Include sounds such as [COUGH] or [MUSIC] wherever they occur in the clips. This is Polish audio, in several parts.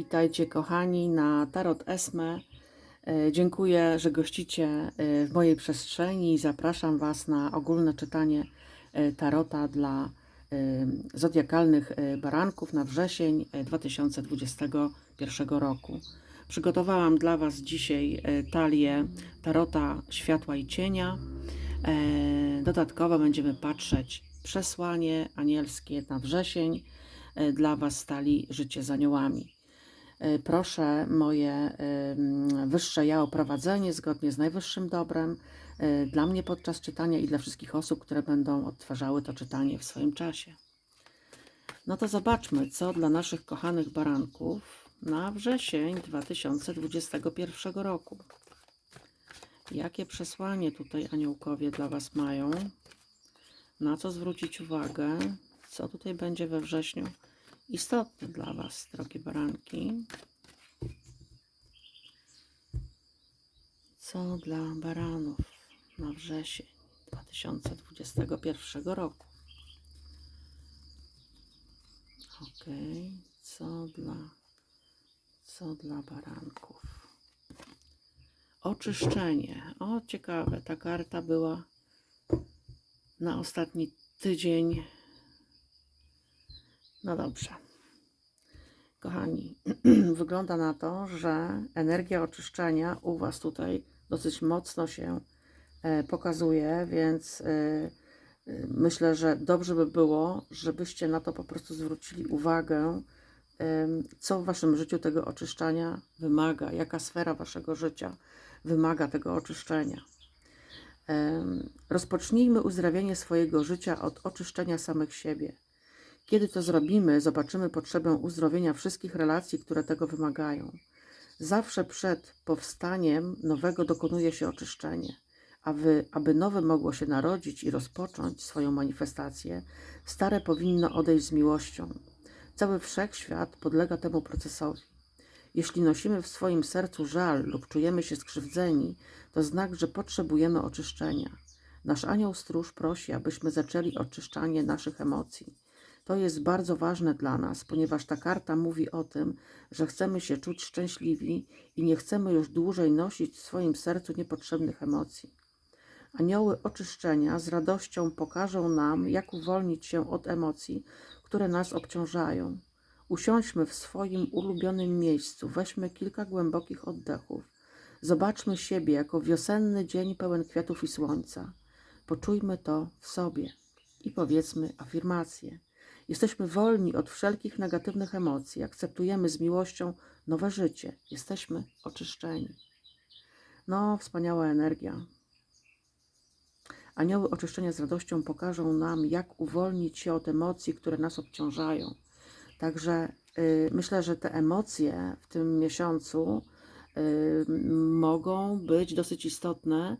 Witajcie kochani na Tarot Esme. E, Dziękuję, że gościcie e, w mojej przestrzeni i zapraszam Was na ogólne czytanie e, Tarota dla zodiakalnych baranków na wrzesień e, 2021 roku. Przygotowałam dla Was dzisiaj talię Tarota Światła i Cienia. Dodatkowo będziemy patrzeć przesłanie anielskie na wrzesień dla Was stali Życie z Aniołami. E, Proszę moje wyższe ja o prowadzenie zgodnie z najwyższym dobrem e, dla mnie podczas czytania i dla wszystkich osób, które będą odtwarzały to czytanie w swoim czasie. No to zobaczmy, co dla naszych kochanych baranków na wrzesień 2021 roku. Jakie przesłanie tutaj aniołkowie dla Was mają? Na co zwrócić uwagę? Co tutaj będzie we wrześniu istotne dla Was, drogie baranki? Co dla baranów na wrzesień 2021 roku? Ok, co dla, co dla baranków? Oczyszczenie. O, ciekawe, ta karta była na ostatni tydzień. No dobrze. Kochani, [CLEARS THROAT] wygląda na to, że energia oczyszczenia u Was tutaj dosyć mocno się e, pokazuje, więc e, e, myślę, że dobrze by było, żebyście na to po prostu zwrócili uwagę, co w Waszym życiu tego oczyszczania wymaga, jaka sfera Waszego życia wymaga tego oczyszczenia. Rozpocznijmy uzdrawianie swojego życia od oczyszczenia samych siebie. Kiedy to zrobimy, zobaczymy potrzebę uzdrowienia wszystkich relacji, które tego wymagają. Zawsze przed powstaniem nowego dokonuje się oczyszczenie, a wy, aby nowe mogło się narodzić i rozpocząć swoją manifestację, stare powinno odejść z miłością. Cały wszechświat podlega temu procesowi. Jeśli nosimy w swoim sercu żal lub czujemy się skrzywdzeni, to znak, że potrzebujemy oczyszczenia. Nasz anioł stróż prosi, abyśmy zaczęli oczyszczanie naszych emocji. To jest bardzo ważne dla nas, ponieważ ta karta mówi o tym, że chcemy się czuć szczęśliwi i nie chcemy już dłużej nosić w swoim sercu niepotrzebnych emocji. Anioły oczyszczenia z radością pokażą nam, jak uwolnić się od emocji, które nas obciążają. Usiądźmy w swoim ulubionym miejscu, weźmy kilka głębokich oddechów. Zobaczmy siebie jako wiosenny dzień pełen kwiatów i słońca. Poczujmy to w sobie i powiedzmy afirmacje. Jesteśmy wolni od wszelkich negatywnych emocji, akceptujemy z miłością nowe życie, jesteśmy oczyszczeni. No, wspaniała energia. Anioły oczyszczenia z radością pokażą nam, jak uwolnić się od emocji, które nas obciążają. Także y, myślę, że te emocje w tym miesiącu y, mogą być dosyć istotne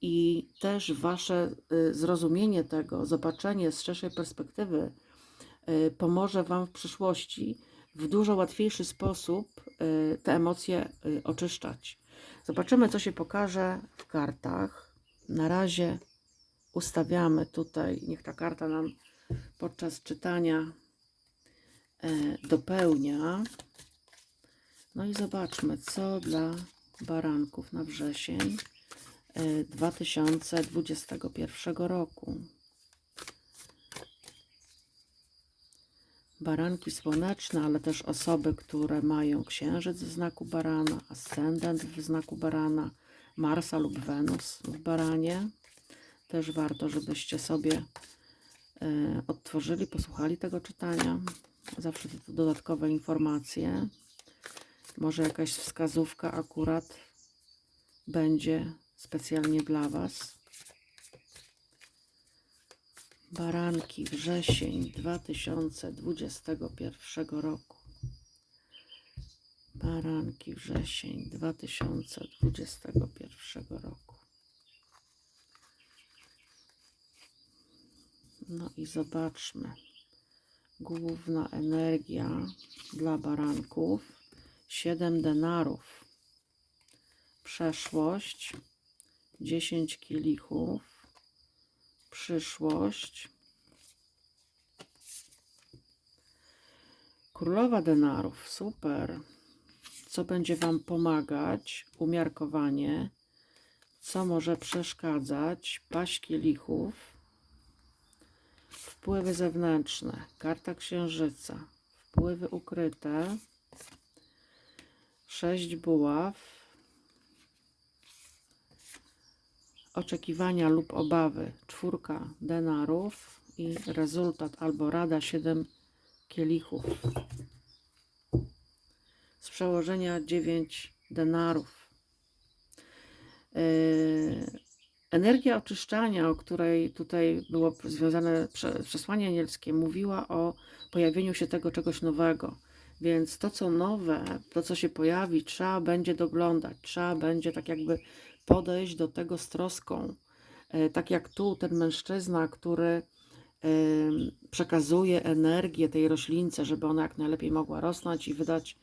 i też Wasze y, zrozumienie tego, zobaczenie z szerszej perspektywy pomoże Wam w przyszłości w dużo łatwiejszy sposób y, te emocje y, oczyszczać. Zobaczymy, co się pokaże w kartach. Na razie ustawiamy tutaj, niech ta karta nam podczas czytania e, dopełnia. No i zobaczmy, co dla baranków na wrzesień e, 2021 roku. Baranki słoneczne, ale też osoby, które mają księżyc w znaku barana, ascendent w znaku barana, Marsa lub Wenus w baranie. Też warto, żebyście sobie e, odtworzyli, posłuchali tego czytania. Zawsze to dodatkowe informacje. Może jakaś wskazówka akurat będzie specjalnie dla Was. Baranki, wrzesień 2021 roku. Baranki, wrzesień 2021 roku. No i zobaczmy. Główna energia dla baranków. 7 denarów. Przeszłość. 10 kielichów. Przyszłość. Królowa denarów. Super. co będzie Wam pomagać, umiarkowanie, co może przeszkadzać, paść kielichów, wpływy zewnętrzne, karta księżyca, wpływy ukryte, sześć buław, oczekiwania lub obawy, czwórka denarów i rezultat albo rada siedem kielichów. Z przełożenia 9 denarów. Yy, Energia oczyszczania, o której tutaj było związane prze- przesłanie anielskie, mówiła o pojawieniu się tego czegoś nowego. Więc to, co nowe, to, co się pojawi, trzeba będzie doglądać, trzeba będzie tak jakby podejść do tego z troską. E, Tak jak tu ten mężczyzna, który przekazuje energię tej roślince, żeby ona jak najlepiej mogła rosnąć i wydać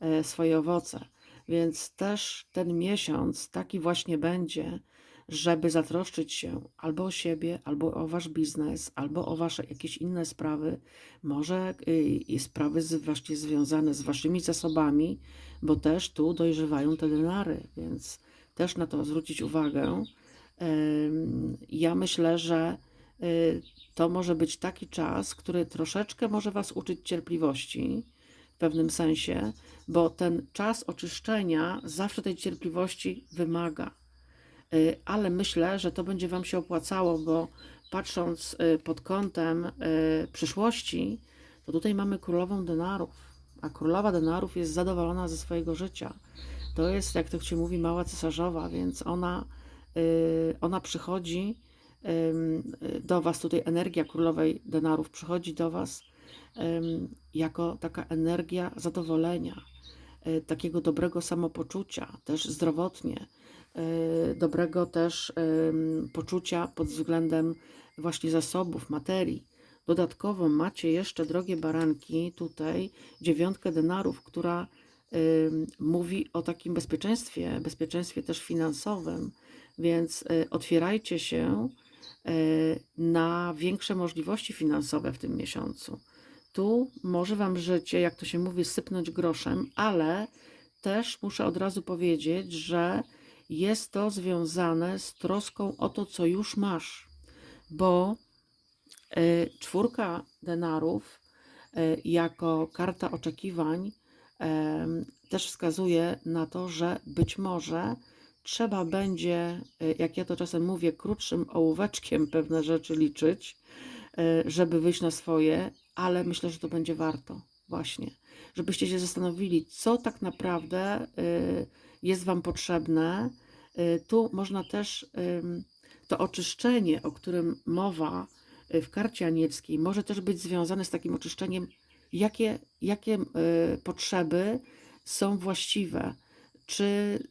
e, swoje owoce. Więc też ten miesiąc taki właśnie będzie, żeby zatroszczyć się albo o siebie, albo o wasz biznes, albo o wasze jakieś inne sprawy, może y, i sprawy właśnie związane z waszymi zasobami, bo też tu dojrzewają te denary, więc też na to zwrócić uwagę. Ja myślę, że y, to może być taki czas, który troszeczkę może was uczyć cierpliwości w pewnym sensie, bo ten czas oczyszczenia zawsze tej cierpliwości wymaga. Y, ale myślę, że to będzie Wam się opłacało, bo patrząc y, pod kątem przyszłości, to tutaj mamy królową denarów, a królowa denarów jest zadowolona ze swojego życia. To jest, jak to się mówi, mała cesarzowa, więc ona, y, ona przychodzi do Was, tutaj energia królowej denarów przychodzi do Was jako taka energia zadowolenia, y, takiego dobrego samopoczucia, też zdrowotnie, y, dobrego też poczucia pod względem właśnie zasobów, materii. Dodatkowo macie jeszcze, drogie baranki, tutaj dziewiątkę denarów, która mówi o takim bezpieczeństwie, bezpieczeństwie też finansowym, więc y, otwierajcie się y, na większe możliwości finansowe w tym miesiącu. Tu może Wam życie, jak to się mówi, sypnąć groszem, ale też muszę od razu powiedzieć, że jest to związane z troską o to, co już masz, bo y, czwórka denarów jako karta oczekiwań też wskazuje na to, że być może trzeba będzie, y, jak ja to czasem mówię, krótszym ołóweczkiem pewne rzeczy liczyć, y, żeby wyjść na swoje, ale myślę, że to będzie warto właśnie, żebyście się zastanowili, co tak naprawdę y, jest Wam potrzebne. Tu można też to oczyszczenie, o którym mowa w karcie anielskiej, może też być związane z takim oczyszczeniem, jakie, jakie y, potrzeby są właściwe, czy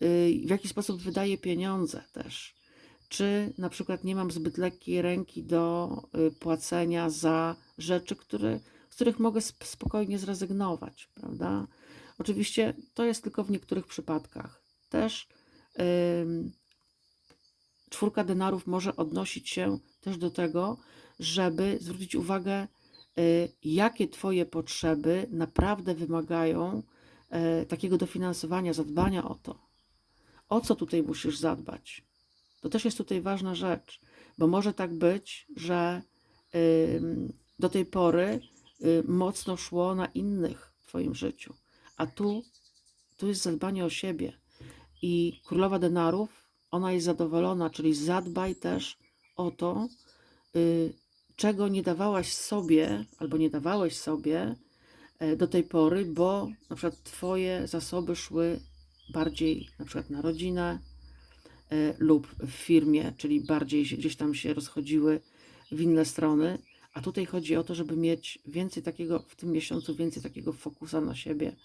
y, w jaki sposób wydaje pieniądze też, czy na przykład nie mam zbyt lekkiej ręki do y, płacenia za rzeczy, które, z których mogę sp- spokojnie zrezygnować, prawda? Oczywiście to jest tylko w niektórych przypadkach. Też ym, czwórka denarów może odnosić się też do tego, żeby zwrócić uwagę, jakie Twoje potrzeby naprawdę wymagają e, takiego dofinansowania, zadbania o to. O co tutaj musisz zadbać? To też jest tutaj ważna rzecz, bo może tak być, że do tej pory y, mocno szło na innych w Twoim życiu, a tu, tu jest zadbanie o siebie. I królowa denarów, ona jest zadowolona, czyli zadbaj też o to, y, czego nie dawałaś sobie albo nie dawałeś sobie e, do tej pory, bo na przykład Twoje zasoby szły bardziej na przykład na rodzinę e, lub w firmie, czyli bardziej gdzieś tam się rozchodziły w inne strony. A tutaj chodzi o to, żeby mieć więcej takiego, w tym miesiącu więcej takiego fokusa na siebie,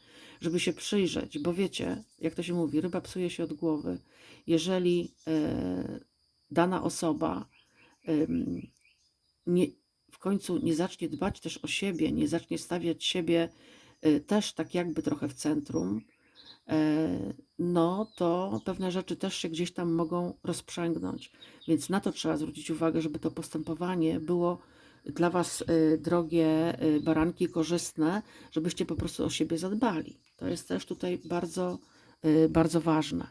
żeby się przyjrzeć, bo wiecie, jak to się mówi, ryba psuje się od głowy. Jeżeli e, dana osoba nie, w końcu nie zacznie dbać też o siebie, nie zacznie stawiać siebie y, też tak jakby trochę w centrum, e, no to pewne rzeczy też się gdzieś tam mogą rozprzęgnąć. Więc na to trzeba zwrócić uwagę, żeby to postępowanie było dla Was y, drogie baranki korzystne, żebyście po prostu o siebie zadbali. To jest też tutaj bardzo, bardzo ważne.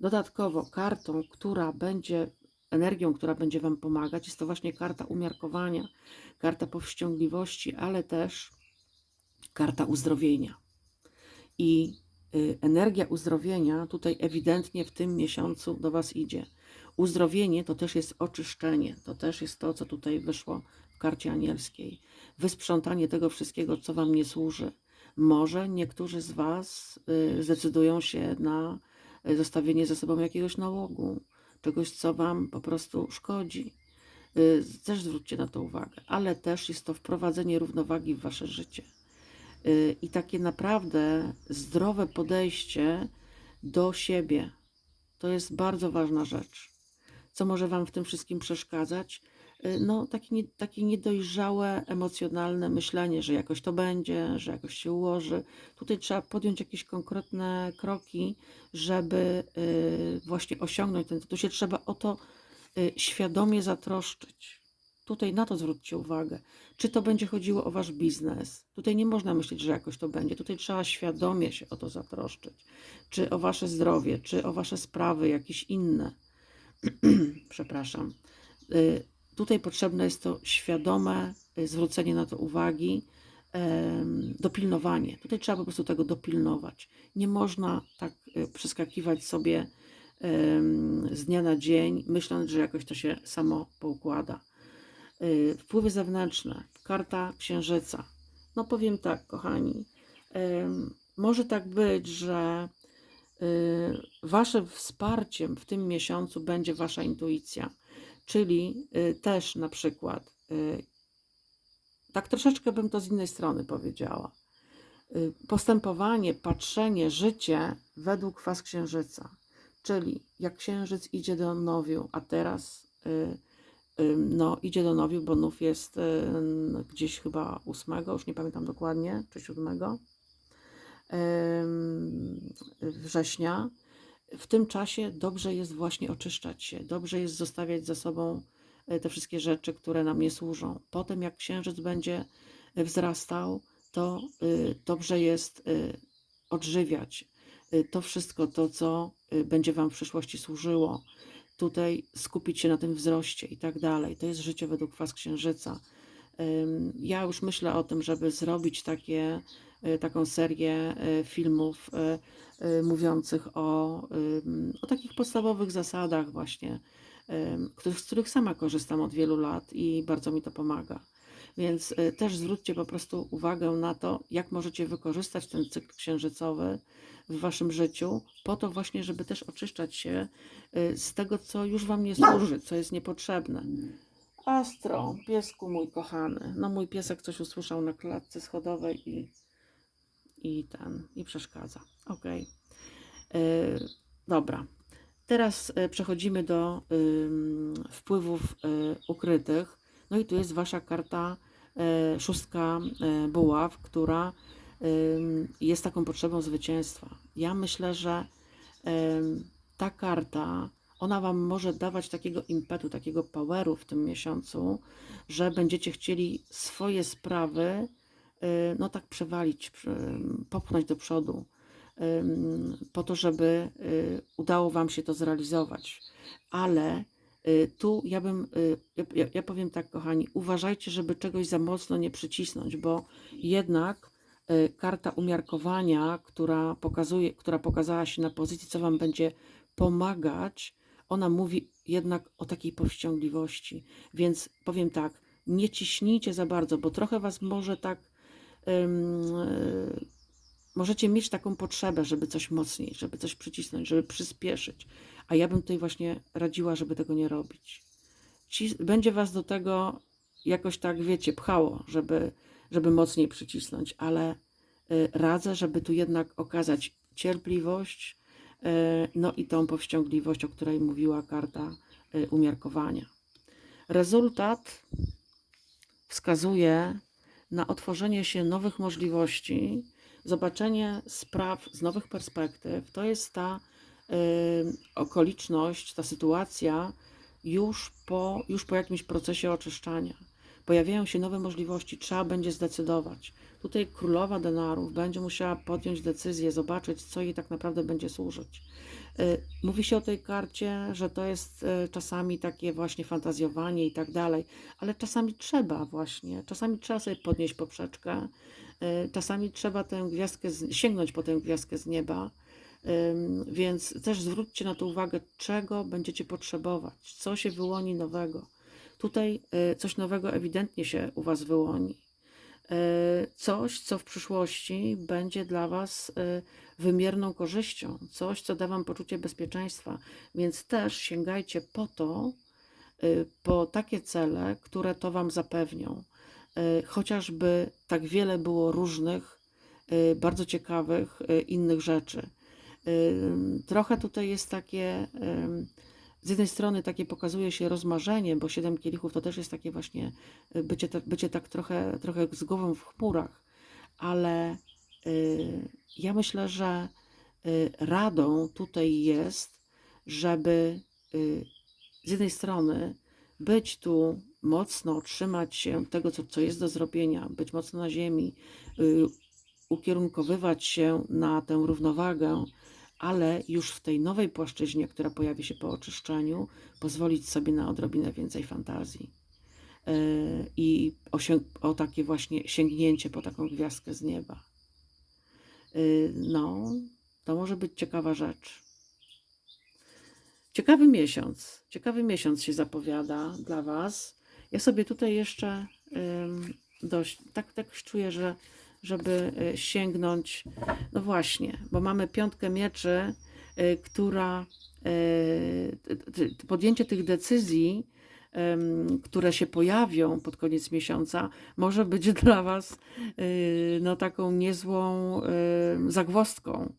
Dodatkowo kartą, która będzie energią, która będzie Wam pomagać, jest to właśnie karta umiarkowania, karta powściągliwości, ale też karta uzdrowienia. I y, energia uzdrowienia tutaj ewidentnie w tym miesiącu do Was idzie. Uzdrowienie to też jest oczyszczenie, to też jest to, co tutaj wyszło w karcie anielskiej. Wysprzątanie tego wszystkiego, co Wam nie służy. Może niektórzy z Was y, zdecydują się na y, zostawienie ze sobą jakiegoś nałogu, czegoś, co Wam po prostu szkodzi. Y, Też zwróćcie na to uwagę, ale też jest to wprowadzenie równowagi w Wasze życie. Y, I takie naprawdę zdrowe podejście do siebie to jest bardzo ważna rzecz. Co może Wam w tym wszystkim przeszkadzać? Y, No, takie, nie, takie niedojrzałe, emocjonalne myślenie, że jakoś to będzie, że jakoś się ułoży. Tutaj trzeba podjąć jakieś konkretne kroki, żeby y, właśnie osiągnąć ten. Tu się trzeba o to y, świadomie zatroszczyć. Tutaj na to zwróćcie uwagę. Czy to będzie chodziło o wasz biznes? Tutaj nie można myśleć, że jakoś to będzie. Tutaj trzeba świadomie się o to zatroszczyć. Czy o wasze zdrowie, czy o wasze sprawy jakieś inne. [CLEARS THROAT] Przepraszam. Tutaj potrzebne jest to świadome y, zwrócenie na to uwagi, dopilnowanie. Tutaj trzeba po prostu tego dopilnować. Nie można tak y, przeskakiwać sobie z dnia na dzień, myśląc, że jakoś to się samo poukłada. Y, Wpływy zewnętrzne, karta księżyca. No powiem tak, kochani, może tak być, że waszym wsparciem w tym miesiącu będzie wasza intuicja, czyli y, też na przykład, y, tak troszeczkę bym to z innej strony powiedziała, y, postępowanie, patrzenie, życie według faz księżyca, czyli jak księżyc idzie do nowiu, a teraz no, idzie do nowiu, bo nów jest gdzieś chyba ósmego, już nie pamiętam dokładnie, czy siódmego września. W tym czasie dobrze jest właśnie oczyszczać się, dobrze jest zostawiać za sobą e, te wszystkie rzeczy, które nam nie służą. Potem, jak księżyc będzie e, wzrastał, to y, dobrze jest odżywiać to wszystko, to co będzie Wam w przyszłości służyło. Tutaj skupić się na tym wzroście i tak dalej. To jest życie według faz księżyca. Ja już myślę o tym, żeby zrobić takie, taką serię y, filmów y, y, mówiących o, o takich podstawowych zasadach właśnie, z których sama korzystam od wielu lat i bardzo mi to pomaga. Więc y, też zwróćcie po prostu uwagę na to, jak możecie wykorzystać ten cykl księżycowy w waszym życiu, po to właśnie, żeby też oczyszczać się y, z tego, co już wam nie służy, co jest niepotrzebne. Astro, piesku mój kochany. No mój piesek coś usłyszał na klatce schodowej i, i ten, i przeszkadza. Okej. Y, Dobra. Teraz y, przechodzimy do wpływów y, ukrytych. No i tu jest wasza karta szóstka buław, która jest taką potrzebą zwycięstwa. Ja myślę, że ta karta ona Wam może dawać takiego impetu, takiego poweru w tym miesiącu, że będziecie chcieli swoje sprawy, no tak przewalić, przy- popchnąć do przodu, ym, po to, żeby y, udało Wam się to zrealizować. Ale y, tu ja bym, y, ja, ja- powiem tak, kochani, uważajcie, żeby czegoś za mocno nie przycisnąć, bo jednak y, karta umiarkowania, która pokazuje, która pokazała się na pozycji, co Wam będzie pomagać, ona mówi jednak o takiej powściągliwości. Więc powiem tak, nie ciśnijcie za bardzo, bo trochę Was może tak. Y, możecie mieć taką potrzebę, żeby coś mocniej, żeby coś przycisnąć, żeby przyspieszyć. A ja bym tutaj właśnie radziła, żeby tego nie robić. Ci, będzie Was do tego jakoś tak, wiecie, pchało, żeby, żeby mocniej przycisnąć, ale y, radzę, żeby tu jednak okazać cierpliwość, y, no i tą powściągliwość, o której mówiła karta y, umiarkowania. Rezultat wskazuje na otworzenie się nowych możliwości, zobaczenie spraw z nowych perspektyw. To jest ta y, okoliczność, ta sytuacja już po, już po jakimś procesie oczyszczania, po pojawiają się nowe możliwości, trzeba będzie zdecydować. Tutaj królowa denarów będzie musiała podjąć decyzję, zobaczyć, co jej tak naprawdę będzie służyć. Y, Mówi się o tej karcie, że to jest y, czasami takie właśnie fantazjowanie i tak dalej, ale czasami trzeba właśnie, czasami trzeba sobie podnieść poprzeczkę, y, czasami trzeba tę gwiazdkę, sięgnąć po tę gwiazdkę z nieba, Więc też zwróćcie na to uwagę, czego będziecie potrzebować, co się wyłoni nowego. Tutaj coś nowego ewidentnie się u Was wyłoni. Y, Coś, co w przyszłości będzie dla Was y, wymierną korzyścią, coś, co da Wam poczucie bezpieczeństwa. Więc też sięgajcie po to, y, po takie cele, które to Wam zapewnią. Chociażby tak wiele było różnych, bardzo ciekawych innych rzeczy. Trochę tutaj jest takie, z jednej strony takie pokazuje się rozmarzenie, bo siedem kielichów to też jest takie właśnie y, bycie, bycie tak trochę, trochę z głową w chmurach, ale y, ja myślę, że y, radą tutaj jest, żeby z jednej strony być tu mocno, trzymać się tego, co, co jest do zrobienia, być mocno na ziemi, ukierunkowywać się na tę równowagę, ale już w tej nowej płaszczyźnie, która pojawi się po oczyszczeniu, pozwolić sobie na odrobinę więcej fantazji. Yy, I osiąg- o takie właśnie sięgnięcie po taką gwiazdkę z nieba. Yy, No, to może być ciekawa rzecz. Ciekawy miesiąc. Ciekawy miesiąc się zapowiada dla Was. Ja sobie tutaj jeszcze dość, tak, tak czuję, że żeby y, sięgnąć, no właśnie, bo mamy piątkę mieczy, y, która t- podjęcie tych decyzji, które się pojawią pod koniec miesiąca, może być [LAUGHS] dla Was no, taką niezłą zagwozdką.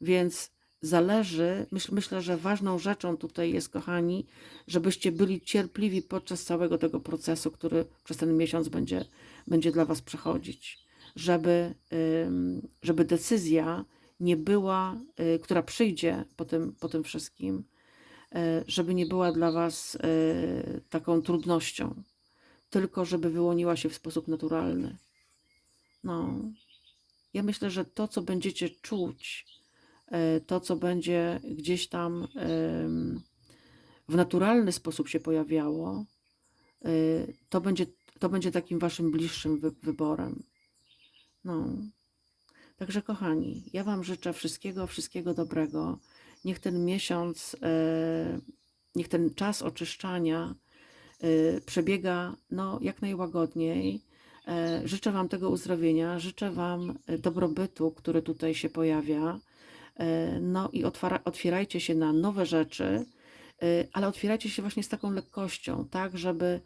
Więc zależy, myśl, myślę, że ważną rzeczą tutaj jest, kochani, żebyście byli cierpliwi podczas całego tego procesu, który przez ten miesiąc będzie, będzie dla Was przechodzić. Żeby, żeby decyzja nie była, y, która przyjdzie po tym, po tym wszystkim, y, żeby nie była dla Was y, taką trudnością, tylko żeby wyłoniła się w sposób naturalny. No, ja myślę, że to, co będziecie czuć, to, co będzie gdzieś tam w naturalny sposób się pojawiało, to będzie, to będzie takim waszym bliższym wy, wyborem. No. Także, kochani, ja Wam życzę wszystkiego, wszystkiego dobrego. Niech ten miesiąc, e, niech ten czas oczyszczania e, przebiega no, jak najłagodniej. E, Życzę Wam tego uzdrowienia, życzę Wam dobrobytu, który tutaj się pojawia. No i otwierajcie się na nowe rzeczy, ale otwierajcie się właśnie z taką lekkością, tak, żeby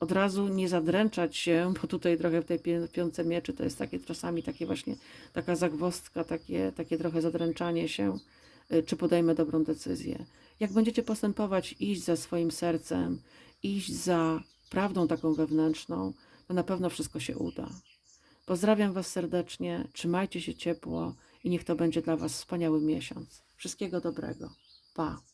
od razu nie zadręczać się, bo tutaj trochę w tej piątce mieczy to jest takie czasami takie właśnie taka zagwozdka, takie, takie trochę zadręczanie się, e, czy podejmę dobrą decyzję. Jak będziecie postępować, iść za swoim sercem, iść za prawdą taką wewnętrzną, to na pewno wszystko się uda. Pozdrawiam Was serdecznie, trzymajcie się ciepło i niech to będzie dla Was wspaniały miesiąc. Wszystkiego dobrego. Pa!